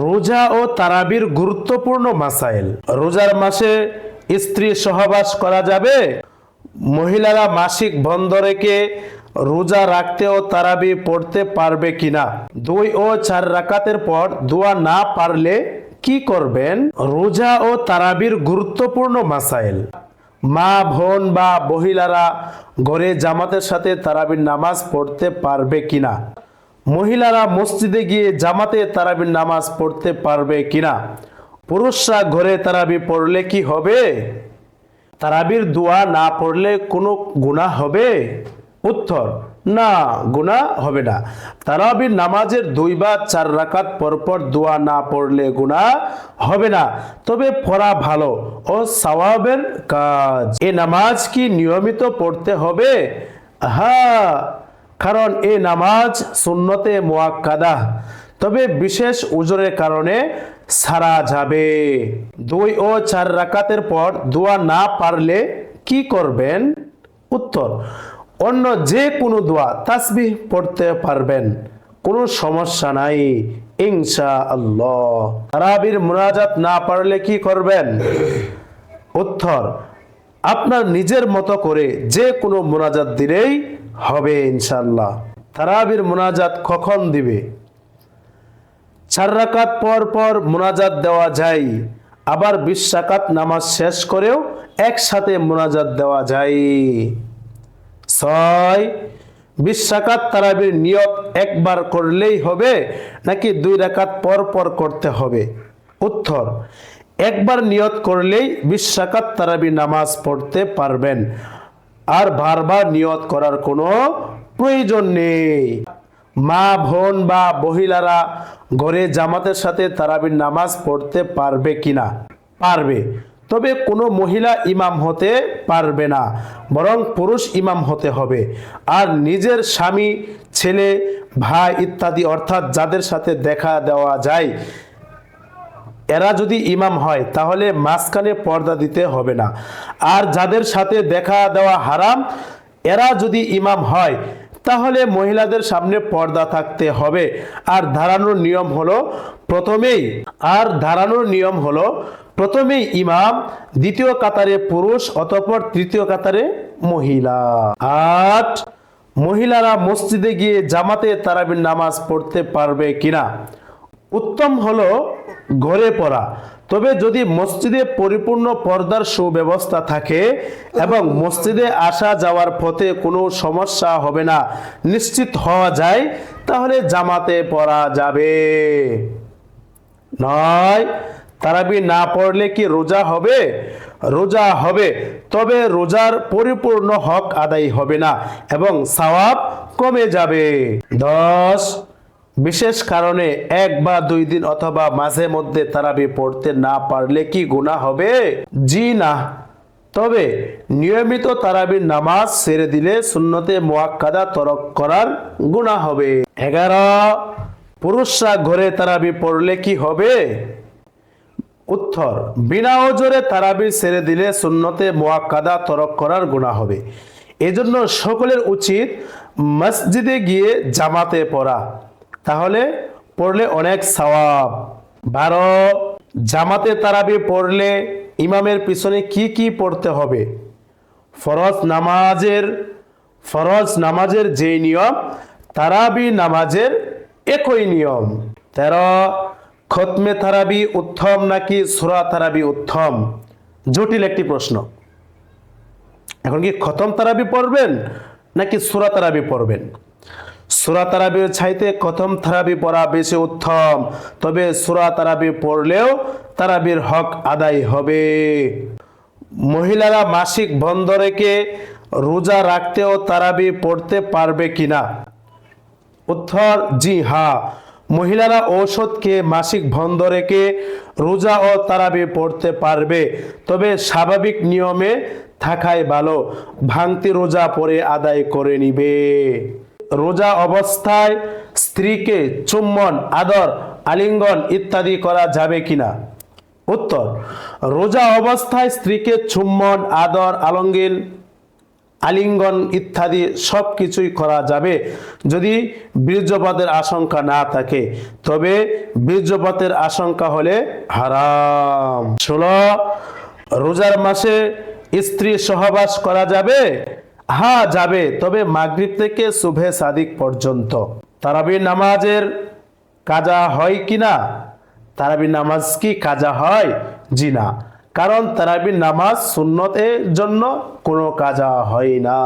রোজা ও তারাবির গুরুত্বপূর্ণ মাসাইল। রোজার মাসে স্ত্রী সহবাস করা যাবে। মহিলারা মাসিক বন্ধ রেখে রোজা রাখতে ও তারাবি পড়তে পারবে কিনা? দুই ও চার রাকাতের পর দোয়া না পারলে কি করবেন? রোজা ও তারাবির গুরুত্বপূর্ণ মাসাইল। মা, বোন বা মহিলারা ঘরে জামাতের সাথে তারাবির নামাজ পড়তে পারবে কিনা? মহিলারা মসজিদে গিয়ে জামাতে তারাবির নামাজ পড়তে পারবে কিনা? পুরুষরা ঘরে তারাবি পড়লে কি হবে? তারাবির দোয়া না পড়লে কোনো গুনাহ হবে? উত্তর, না, গুনাহ হবে না। তারাবির নামাজের দুই বা চার রাকাত পরপর দোয়া না পড়লে গুনাহ হবে না। তবে পড়া ভালো ও সওয়াবের কাজ। এ নামাজ কি নিয়মিত পড়তে হবে? হ্যাঁ কারণ এই নামাজ সুন্নতে মোয়াক্কাদা। তবে বিশেষ উজরের কারণে সারা যাবে। দুই ও চার রাকাতের পর দোয়া না পারলে কি করবেন? উত্তর, অন্য যে কোনো দোয়া তাসবিহ পড়তে পারবেন। কোনো সমস্যা নাই ইনশা আল্লাহ তারাবির মুনাজাত না পারলে কি করবেন? উত্তর আপনার নিজের মতো করে যে কোনো মোনাজাত দিলেই হবে ইনশাল্লাহ তারাবির মোনাজাত কখন দিবে? চার পর পর মোনাজাত দেওয়া যায়, আবার বিশ রাকাত নামাজ শেষ করেও একসাথে মোনাজাত দেওয়া যায়। ছয়, বিশ রাকাত তারাবির নিয়ত একবার করলেই হবে নাকি দুই রাকাত পর পর করতে হবে? উত্তর একবার নিয়ত করলেই বিশ রাকাত তারাবি নামাজ পড়তে পারবেন। আর বারবার নিয়ত করার কোনো প্রয়োজন নেই। মা, বোন বা মহিলারা ঘরে জামাতের সাথে তারাবির নামাজ পড়তে পারবে কিনা? পারবে। তবে কোনো মহিলা ইমাম হতে পারবে না, বরং পুরুষ ইমাম হতে হবে। আর নিজের স্বামী, ছেলে, ভাই ইত্যাদি অর্থাৎ যাদের সাথে দেখা দেওয়া যায় এরা যদি ইমাম হয়, তাহলে মাঝখানে পর্দা দিতে হবে না। আর যাদের সাথে দেখা দেওয়া হারাম, এরা যদি ইমাম হয়, তাহলে মহিলাদের সামনে পর্দা থাকতে হবে। আর ধারানোর নিয়ম হলো, প্রথমেই, আর ধারানোর নিয়ম হলো, প্রথমেই ইমাম, দ্বিতীয় কাতারে পুরুষ, অতঃপর তৃতীয় কাতারে মহিলা। আট মহিলারা মসজিদে গিয়ে জামাতে তারাবির নামাজ পড়তে পারবে কিনা? উত্তম হলো ঘরে পড়া। তবে যদি মসজিদে পরিপূর্ণ পর্দার সুব্যবস্থা থাকে এবং মসজিদে আসা যাওয়ার পথে কোনো সমস্যা হবে না, নিশ্চিত হওয়া যায়, তাহলে জামাতে পড়া যাবে। নয়, তারাবি না পড়লে কি রোজা হবে? রোজা হবে, তবে রোজার পরিপূর্ণ হক আদায় হবে না এবং সওয়াব কমে যাবে। দশ বিশেষ কারণে এক বা দুই দিন অথবা মাঝে মধ্যে তারাবি পড়তে না পারলে কি গুনাহ হবে? জি না। তবে নিয়মিত তারাবির নামাজ ছেড়ে দিলে সুন্নতে মোয়াক্কাদা তরক করার গুনাহ হবে। এগারো, পুরুষরা ঘরে তারাবি পড়লে কি হবে? উত্তর, বিনা ওজরে তারাবি ছেড়ে দিলে সুন্নতে মোয়াক্কাদা তরক করার গুণা হবে। এজন্য সকলের উচিত মসজিদে গিয়ে জামাতে পড়া। তাহলে পড়লে অনেক সওয়াব। বারো, জামাতে তারাবি পড়লে ইমামের পিছনে কি কি পড়তে হবে? ফরজ নামাজের ফরজ নামাজের যে নিয়ম, তারাবি নামাজের একই নিয়ম। তেরো, খতমে তারাবি উত্তম নাকি সুরা তারাবি উত্তম? জটিল একটি প্রশ্ন। এখন কি খতম তারাবি পড়বেন নাকি সুরা তারাবি পড়বেন? সুরা তারাবির ছাইতে খতম তারাবি পড়া বেশি উত্তম। তবে সুরা তারাবি পড়লেও তারাবির হক আদায় হবে। মহিলারা মাসিক বন্ধ রেখে রোজা রাখতেও তারাবি পড়তে পারবে কিনা? উত্তর, জি হ্যাঁ। মহিলারা ঔষধকে মাসিক বন্ধ রেখে রোজা ও তারাবি পড়তে পারবে। তবে স্বাভাবিক নিয়মে থাকাই ভালো। ভাঙতি রোজা পরে আদায় করে নিবে। রোজা অবস্থায় স্ত্রীকে চুম্বন, আদর, আলিঙ্গন ইত্যাদি করা যাবে কিনা? উত্তর, রোজা অবস্থায় স্ত্রীকে চুম্বন, আদর, আলঙ্গিন, আলিঙ্গন ইত্যাদি সব কিছুই করা যাবে। যদি বীর্যপাতের আশঙ্কা না থাকে, তবে বীর্যপাতের আশঙ্কা হলে হারাম। ষোলো, রোজার মাসে স্ত্রী সহবাস করা যাবে? হ্যাঁ যাবে, তবে মাগরিব থেকে শুভে সাদিক পর্যন্ত। তারাবি নামাজের কাজা হয় কি না? তারাবি নামাজ কি কাজা হয়? জি না। কারণ তারাবি নামাজ সুন্নতের জন্য কোনো কাজা হয় না।